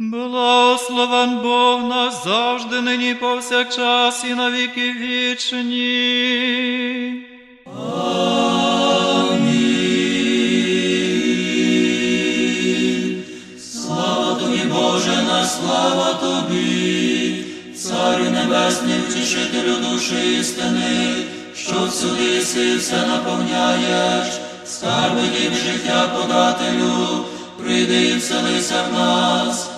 Благословен Бог наш завжди, нині повсякчас і на віки вічні. Слава тобі, Боже, слава тобі, Царю Небесний, втішителю душі істини, що всюди си все наповняєш, скарби дів життя подателю, прийди і вселися в нас,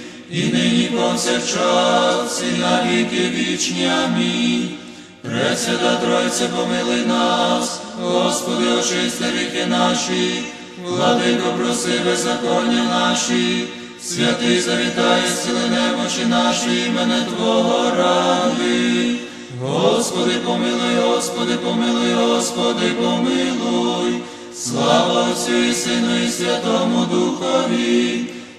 і нині повсякчас, і на віки вічні. Амінь. Пресвята Тройце, помилуй нас, Господи, очисти ріки наші, владико, проси беззаконня наші, святий завітає, сили немочі наші, імене Твого ради. Господи, помилуй, Господи, помилуй, Господи, помилуй, слава Отцю і Сину і Святому Духові,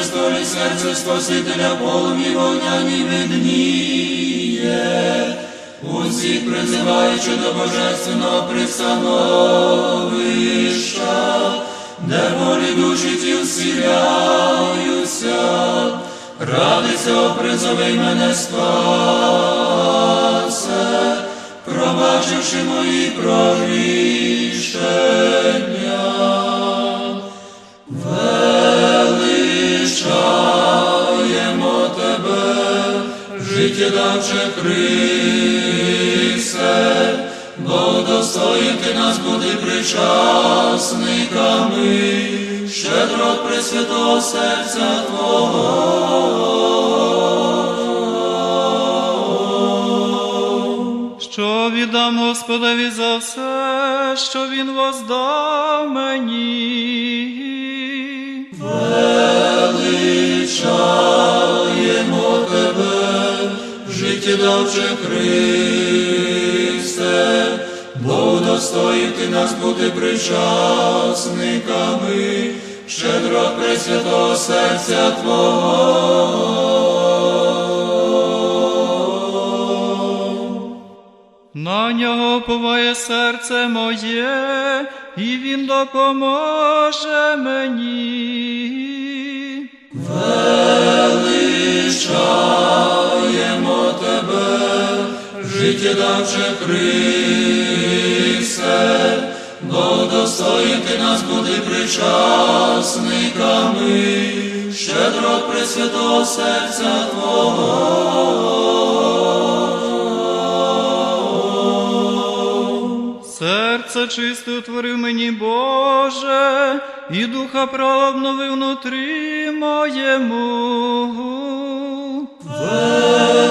Бож серце Спасителя полум'ї вогняні видніє, усіх призиваючи до божественного пристановища, де волі душі ті всіляються, ради цього призови мене спасе, пробачивши мої прогрішення. Життєдавче Христе, бо достоїн ти нас бути причасниками, щедро пресвятого серця Твого. Що віддам Господові за все, що Він воздав мені. Тебе, життєдавче Христе, бо достоїв ти нас бути причасниками, щедро пресвятого серця Твого. На нього поває серце моє, і він допоможе мені. Величаємо тебе, життєдавче Христе, бо достоїти нас бути причасниками, щедро пресвятого серця Твого. Серце чисте утворив мені, Боже, і духа права обнови внутрі моєму. Величаємо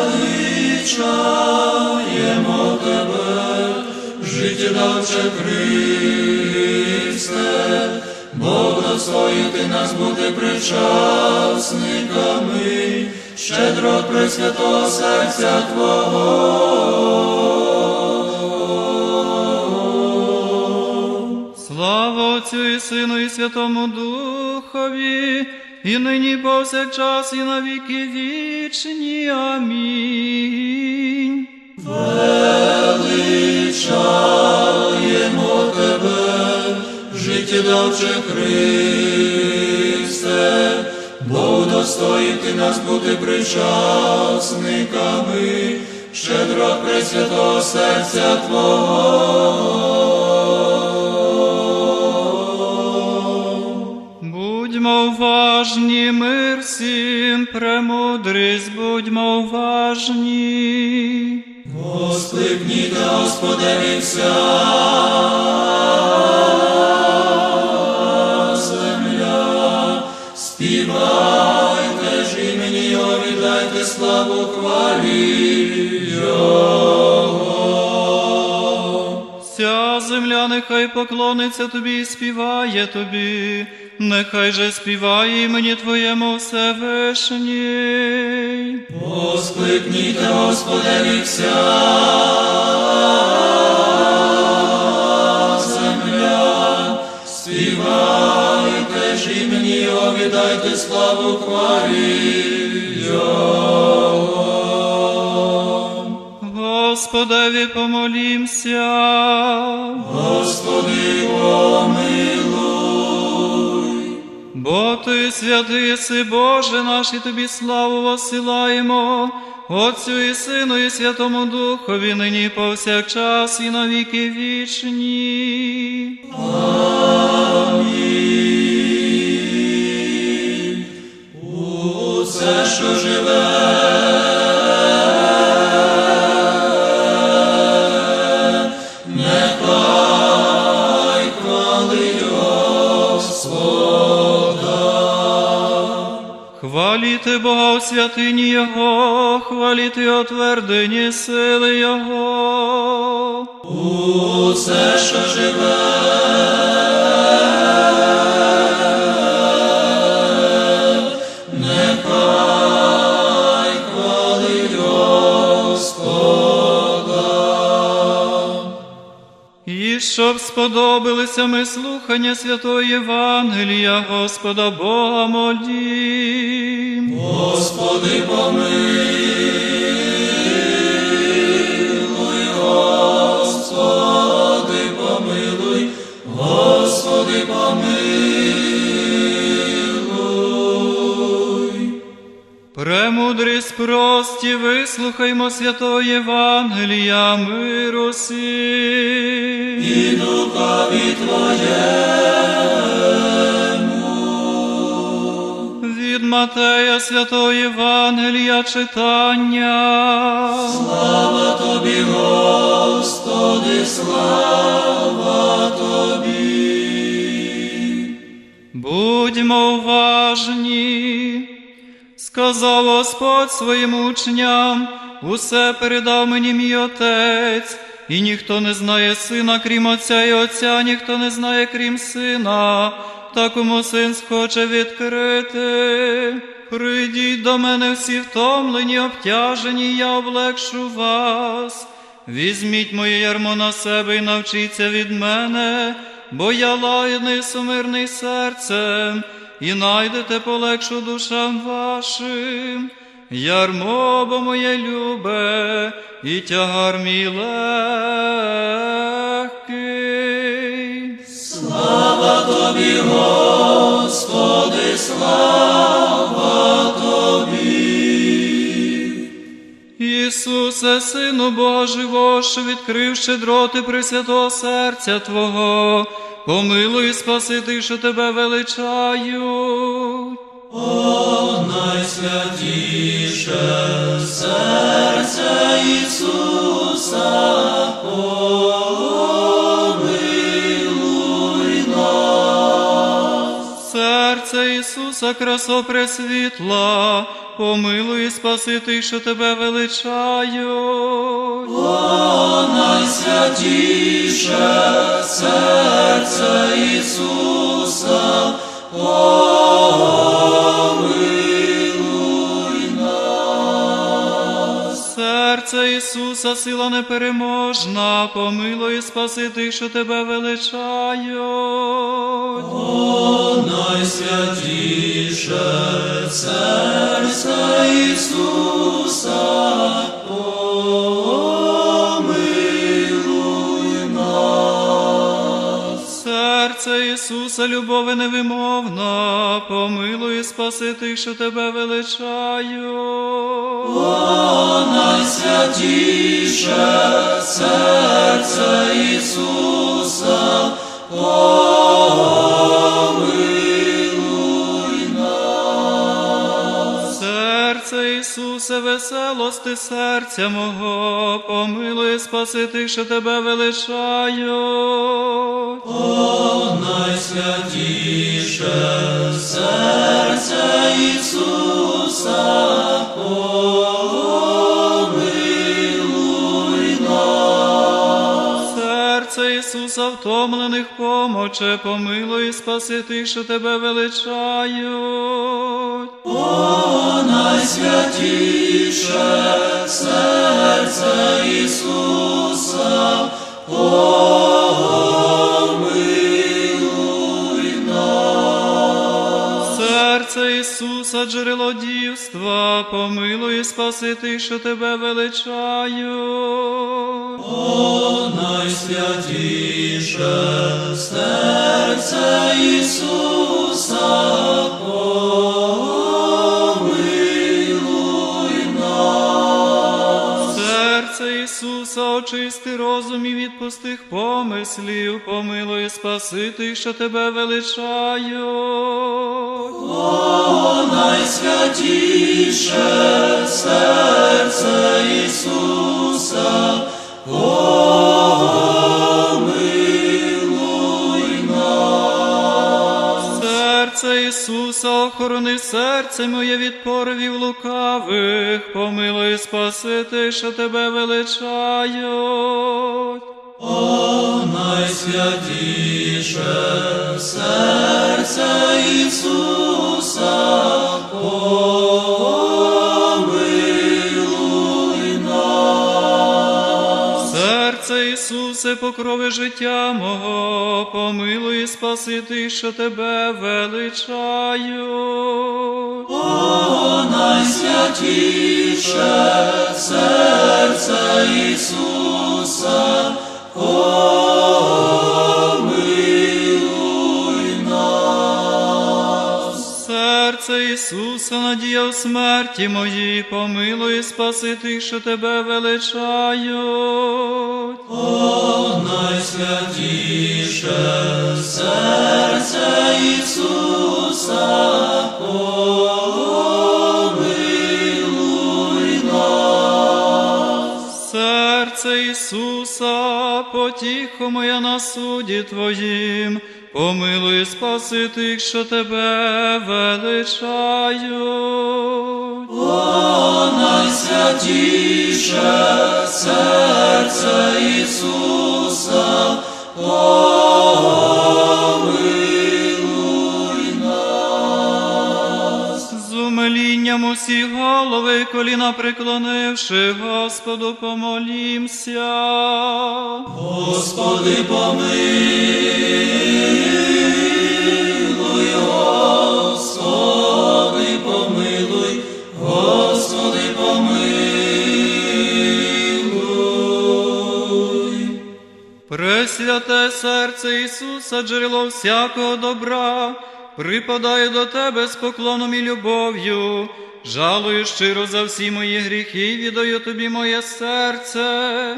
тебе, життєдавче Христе, Бог достоїн ти нас бути причасниками, щедро пресвятого серця Твого. Отцю і Сину, і Святому Духові, і нині, повсякчас, і на віки вічні. Амінь. Величаємо тебе, життєдавче Христе, Бог достоїти нас бути причасниками, щедро пресвятого серця Твого. Будьмо уважні, мир всім, премудрість, будьмо уважні. Воскликніте, Господеві вся земля, співайте ж імені Його, віддайте славу хвалі Його. Вся земля нехай поклониться тобі і співає тобі, нехай же співає імені Твоєму Всевишній. Воскликніте, Господеві вся земля, співайте ж імені Його, віддайте славу хвалі Його. Господеві помолімся. Господи, помилуй. Бо ти святий си, Боже наш, і тобі славу восилаємо, Отцю і Сину, і Святому Духові, нині повсякчас, і навіки вічні. вічні. Усе, що живе, Хваліти Бога у святині Його, хваліти о твердині сили Його. Усе, що живе, щоб сподобалися ми слухання святої Євангелія, Господа Бога молім. Господи, помилуй, Господи, помилуй, Господи, помилуй. Премудрість прості, вислухаймо святої Євангелія, миру сім. І духові Твоєму. Матея святої Євангелія читання. Слава Тобі, Господи, слава Тобі. Будьмо уважні, сказав Господь своїм учням, усе передав мені мій Отець, і ніхто не знає сина, крім Отця, і Отця ніхто не знає, крім сина, та кому син схоче відкрити. Прийдіть до мене всі втомлені, обтяжені, я облегшу вас. Візьміть моє ярмо на себе і навчіться від мене, бо я лагідний сумирний серцем, і найдете полегшу душам вашим. Ярмо бо моє любе, і тягар мій легкий. Тобі, Господи. Ісусе, Сину Бога живого, що відкрив щедроти Пресвятого серця Твого, помилуй і спаси тих, що Тебе величають. О, найсвятіше серце Ісуса, Серце Ісуса, красо пресвітла, помилуй і спаси тих, що Тебе величають. О, найсвятіше серце Ісуса, помилуй нас. Серце Ісуса, сила непереможна, помилуй і спаси тих, що Тебе величають. О, найсвятіше серце Ісуса, помилуй нас. Серце Ісуса, любові невимовна, помилуй і спаси тих, що тебе величаю. О, найсвятіше серце Ісуса, помилуй Серце Ісусе, веселости серця мого, помилуй спаси тих, що тебе величають. О, найсвятіше серце Ісуса, Ісуса, втомлених помоче, помилуй спаси тих, що тебе величають. О, найсвятіше серце Ісуса, Ісуса, джерело дівства, помилуй і спаси тих, що тебе величають. О, найсвятіше серце Ісуса, помилуй очисти розум і від пустих помислів, помилуй спаси тих, що тебе величають. О, найсвятіше серце Ісуса, помилуй Серце Ісуса, охорони серце моє від порвів лукавих, помилуй спаси тих, що тебе величають. О, найсвятіше серце Ісуса, помилуй Ісусе, покрови життя мого, помилуй і спаси тих, що тебе величають. О, найсвятіше серце Ісуса, Ісуса, надія в смерті моїй, помилуй і спаси тих, що тебе величають. Потіхо моя на суді Твоїм, помилуй спаси тих, що тебе величають. О, найсвятіше серце Ісуса, помилуй умилінням усі голови, коліна преклонивши, Господу помолімся. Господи, помилуй, Господи, помилуй, Господи, помилуй. Пресвяте серце Ісуса, джерело всякого добра, припадає до Тебе з поклоном і любов'ю, жалую щиро за всі мої гріхи, віддаю Тобі моє серце,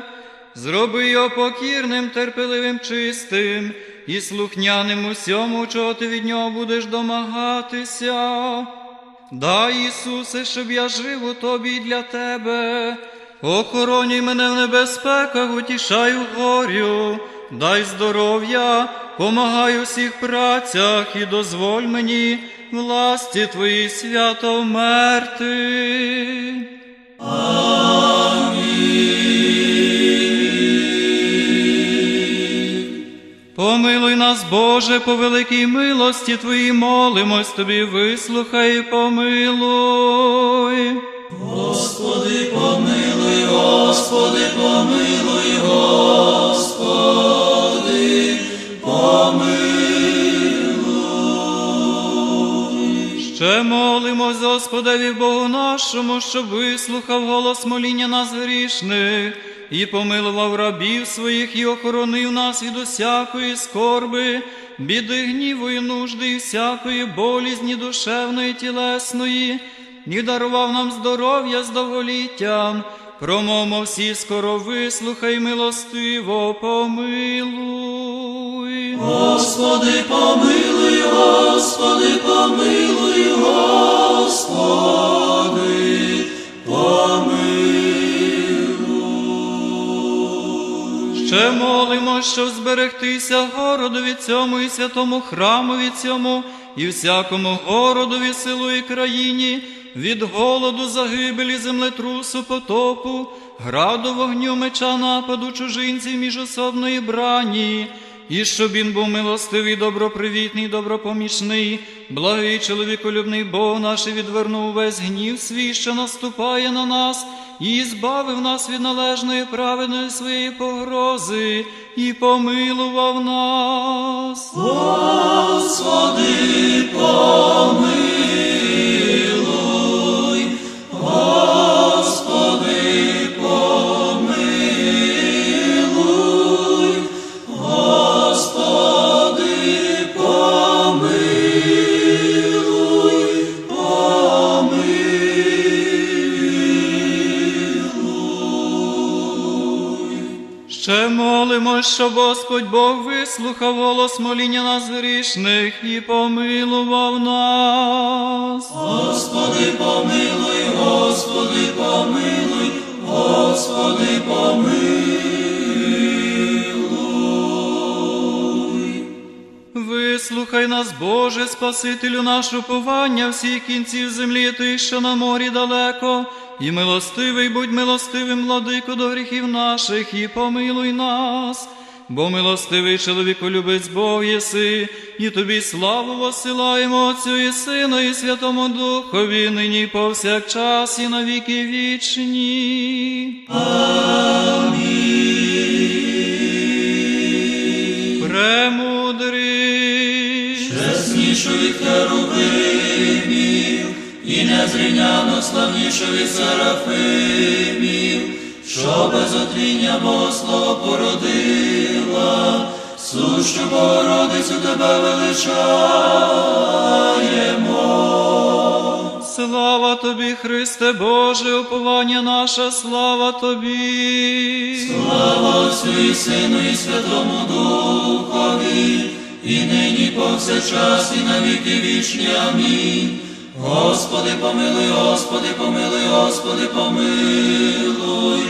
зроби його покірним, терпеливим, чистим і слухняним усьому, чого ти від нього будеш домагатися. Дай, Ісусе, щоб я жив у тобі для тебе. Охоронюй мене в небезпеках, утішай у горю, дай здоров'я, помагай у всіх працях і дозволь мені власті Твої свято вмерти. Помилуй нас, Боже, по великій милості Твоїй молимось Тобі, вислухай, і помилуй. Господи, помилуй, Господи, помилуй, Господи, Ще молимо Помолимось Господеві Богу нашому, щоб вислухав голос моління нас грішних, і помилував рабів своїх, і охоронив нас від усякої скорби, біди, гніву і нужди, і всякої болізні душевної, тілесної, і дарував нам здоров'я з довголіттям. Промовмо всі скоро вислухай, милостиво помилуй. Господи, помилуй, Господи, помилуй, Господи, помилуй. Ще молимо, щоб зберегтися городові цьому і святому храмові цьому, і всякому городові, селу і країні, від голоду, загибелі, землетрусу, потопу, граду, вогню, меча, нападу, чужинців, міжособної брані. І щоб він був милостивий, добропривітний, добропомічний, благий чоловіколюбний Бог наш і відвернув весь гнів свій, що наступає на нас, і збавив нас від належної праведної своєї погрози, і помилував нас. Господи, помилуй, щоб Господь Бог вислухав голос моління нас грішних і помилував нас. Господи, помилуй, Господи, помилуй, Господи, помилуй. Вислухай нас, Боже, Спасителю наш уповання всіх кінців землі, ти, що на морі далеко, і милостивий будь милостивим, владико, до гріхів наших, і помилуй нас. Бо милостивий чоловіколюбець Бог єси, і тобі славу посилаємо Отцю і Сину, і Святому Духові, нині повсякчас, і на віки вічні. Премудрий. Чеснішу від і незрівняно славнішу від серафимів, що без отріння Богослова породила, сущу Богородицю тебе величаємо. Слава тобі, Христе Боже, уповання наша, слава тобі. Слава Отцю і Сину, і Святому Духові, і нині повсякчас, і на віки вічні. Амінь. Господи, помилуй, Господи, помилуй, Господи, помилуй,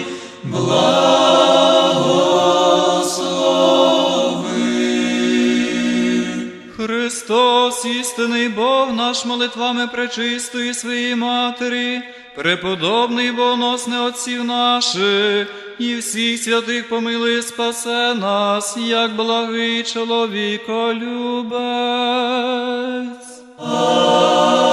благослови. Христос, істинний Бог наш молитвами пречистої своєї Матері, преподобний богоносне Отців наших, і всіх святих помилуй, спасе нас, як благий чоловіколюбець. Амінь.